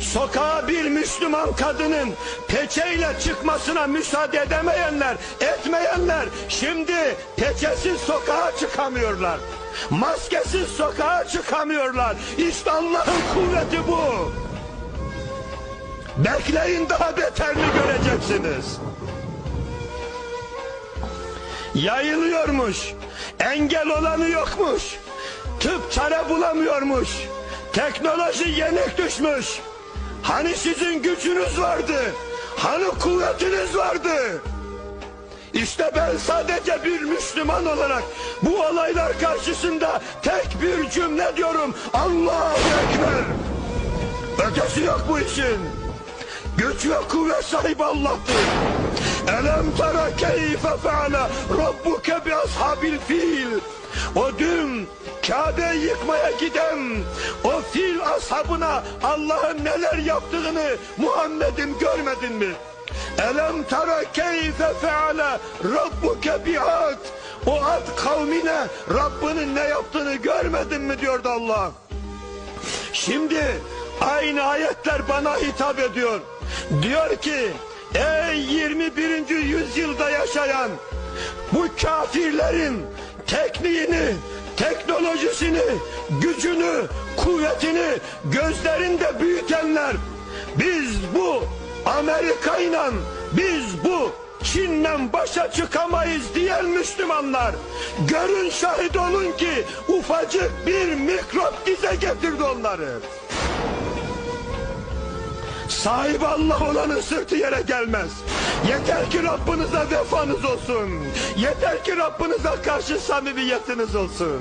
sokağa bir Müslüman kadının peçeyle çıkmasına müsaade edemeyenler, etmeyenler şimdi peçesiz sokağa çıkamıyorlar. Maskesiz sokağa çıkamıyorlar. İşte Allah'ın kuvveti bu. Bekleyin daha beterini göreceksiniz. Yayılıyormuş. Engel olanı yokmuş. Tıp çare bulamıyormuş. Teknoloji yenik düşmüş. Hani sizin gücünüz vardı? Hani kuvvetiniz vardı? İşte ben sadece bir Müslüman olarak bu olaylar karşısında tek bir cümle diyorum. Allahu Ekber. Ötesi yok bu işin. Güç ve kuvvet sahibi Allah'tır. Elem tara keyfe feale rabbuke bi ashabil fil. O dün Kabe'yi yıkmaya giden o fil ashabına Allah'ın neler yaptığını Muhammed'im görmedin mi? Elem tara keyfe feale rabbuke bi ad. O ad kavmine Rabbinin ne yaptığını görmedin mi diyordu Allah. Şimdi aynı ayetler bana hitap ediyor. Diyor ki ey 21. yüzyılda yaşayan bu kafirlerin tekniğini, teknolojisini, gücünü, kuvvetini gözlerinde büyütenler biz bu Amerika ile biz bu Çin'le başa çıkamayız diyen Müslümanlar görün şahit olun ki ufacık bir mikrop dize getirdi onları. Sahip Allah olanın sırtı yere gelmez. Yeter ki Rabbinize vefanız olsun. Yeter ki Rabbinize karşı samimiyetiniz olsun.